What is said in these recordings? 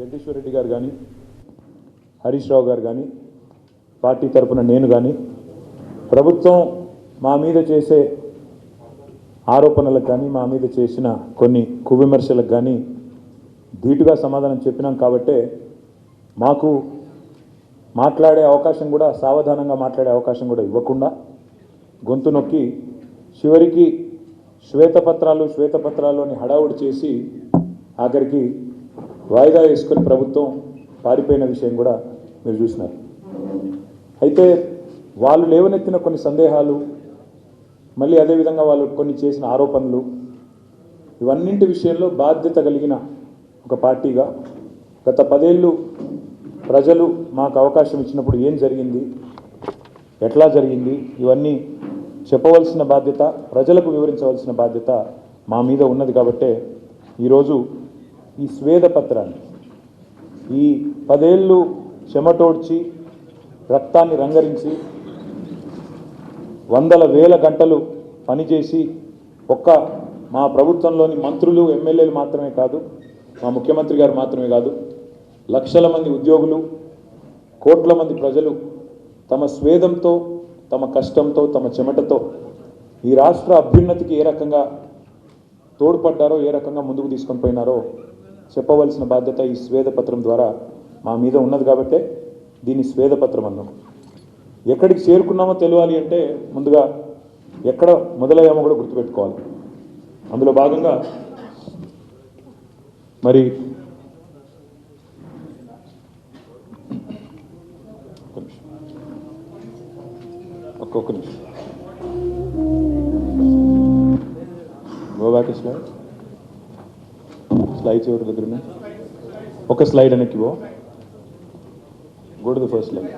జగదీశ్వర్ రెడ్డి గారు కానీ హరీష్ రావు గారు కానీ పార్టీ తరపున నేను కానీ ప్రభుత్వం మా మీద చేసే ఆరోపణలకు కానీ మా మీద చేసిన కొన్ని కువిమర్శలకు కానీ ధీటుగా సమాధానం చెప్పినాం కాబట్టే మాకు మాట్లాడే అవకాశం కూడా సావధానంగా మాట్లాడే అవకాశం కూడా ఇవ్వకుండా గొంతు నొక్కి చివరికి శ్వేతపత్రాలు శ్వేతపత్రాలు అని హడావుడి చేసి ఆఖరికి వాయిదా వేసుకొని ప్రభుత్వం పారిపోయిన విషయం కూడా మీరు చూసినారు. అయితే వాళ్ళు లేవనెత్తిన కొన్ని సందేహాలు మళ్ళీ అదేవిధంగా వాళ్ళు కొన్ని చేసిన ఆరోపణలు ఇవన్నింటి విషయంలో బాధ్యత కలిగిన ఒక పార్టీగా గత పదేళ్ళు ప్రజలు మాకు అవకాశం ఇచ్చినప్పుడు ఏం జరిగింది ఎట్లా జరిగింది ఇవన్నీ చెప్పవలసిన బాధ్యత ప్రజలకు వివరించవలసిన బాధ్యత మా మీద ఉన్నది కాబట్టే ఈరోజు ఈ స్వేదపత్రాన్ని ఈ పదేళ్ళు చెమటోడ్చి రక్తాన్ని రంగరించి వందల వేల గంటలు పనిచేసి ఒక్క మా ప్రభుత్వంలోని మంత్రులు ఎమ్మెల్యేలు మాత్రమే కాదు మా ముఖ్యమంత్రి గారు మాత్రమే కాదు లక్షల మంది ఉద్యోగులు కోట్ల మంది ప్రజలు తమ స్వేదంతో తమ కష్టంతో తమ చెమటతో ఈ రాష్ట్ర అభ్యున్నతికి ఏ రకంగా తోడ్పడ్డారో ఏ రకంగా ముందుకు తీసుకొని పోయినారో చెప్పవలసిన బాధ్యత ఈ స్వేదపత్రం ద్వారా మా మీద ఉన్నది కాబట్టే దీన్ని స్వేదపత్రం అన్నాం. ఎక్కడికి చేరుకున్నామో తెలియాలి అంటే ముందుగా ఎక్కడ మొదలయ్యామో కూడా గుర్తుపెట్టుకోవాలి. అందులో భాగంగా మరి ఒక్కొక్క నిమిషం. ఒక్క ఒక్క నిమిషం గో బ్యాక్ స్లైడ్ స్లైడ్స్ ఎవరి దగ్గర ఒక స్లైడ్ వెనక్కి పో. Go to the first slide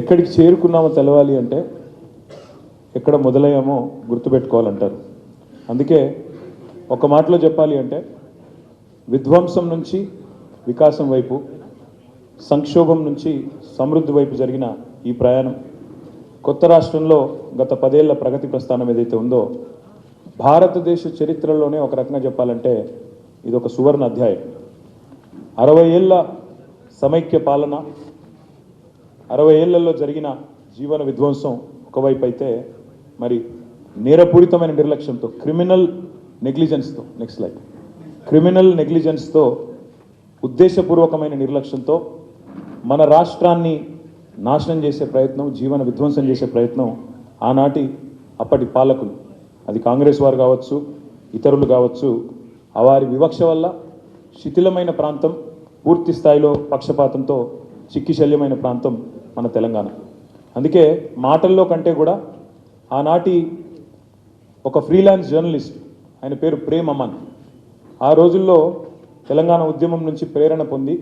ఎక్కడికి చేరుకున్నామో తెలవాలి అంటే ఎక్కడ మొదలయ్యామో గుర్తుపెట్టుకోవాలంటారు. అందుకే ఒక మాటలో చెప్పాలి అంటే విధ్వంసం నుంచి వికాసం వైపు సంక్షోభం నుంచి సమృద్ధి వైపు జరిగిన ఈ ప్రయాణం కొత్త రాష్ట్రంలో గత పదేళ్ళ ప్రగతి ప్రస్థానం ఏదైతే ఉందో భారతదేశ చరిత్రలోనే ఒక రకంగా చెప్పాలంటే ఇది ఒక సువర్ణ అధ్యాయం. అరవై ఏళ్ళ సమైక్య పాలన అరవై ఏళ్ళలో జరిగిన జీవన విధ్వంసం ఒకవైపు అయితే మరి నేరపూరితమైన నిర్లక్ష్యంతో క్రిమినల్ నెగ్లిజెన్స్తో నెక్స్ట్ లైఫ్ క్రిమినల్ నెగ్లిజెన్స్తో ఉద్దేశపూర్వకమైన నిర్లక్ష్యంతో మన రాష్ట్రాన్ని నాశనం చేసే ప్రయత్నం జీవన విధ్వంసం చేసే ప్రయత్నం ఆనాటి అప్పటి పాలకులు అది కాంగ్రెస్ వారు కావచ్చు ఇతరులు కావచ్చు ఆ వారి వివక్ష వల్ల శిథిలమైన ప్రాంతం పూర్తి స్థాయిలో పక్షపాతంతో చిక్కిశల్యమైన ప్రాంతం మన తెలంగాణ. అందుకే మాటల్లో కంటే కూడా ఆనాటి ఒక ఫ్రీలాన్స్ జర్నలిస్ట్ ఆయన పేరు ప్రేమ్ అమన్ ఆ రోజుల్లో తెలంగాణ ఉద్యమం నుంచి ప్రేరణ పొంది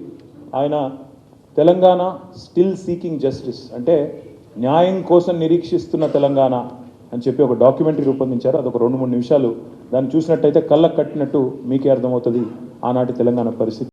ఆయన తెలంగాణ స్టిల్ సీకింగ్ జస్టిస్ అంటే న్యాయం కోసం నిరీక్షిస్తున్న తెలంగాణ అని చెప్పి ఒక డాక్యుమెంటరీ రూపొందించారు. అదొక రెండు మూడు నిమిషాలు దాన్ని చూసినట్టయితే కళ్ళకు కట్టినట్టు మీకే అర్థమవుతుంది ఆనాటి తెలంగాణ పరిస్థితి.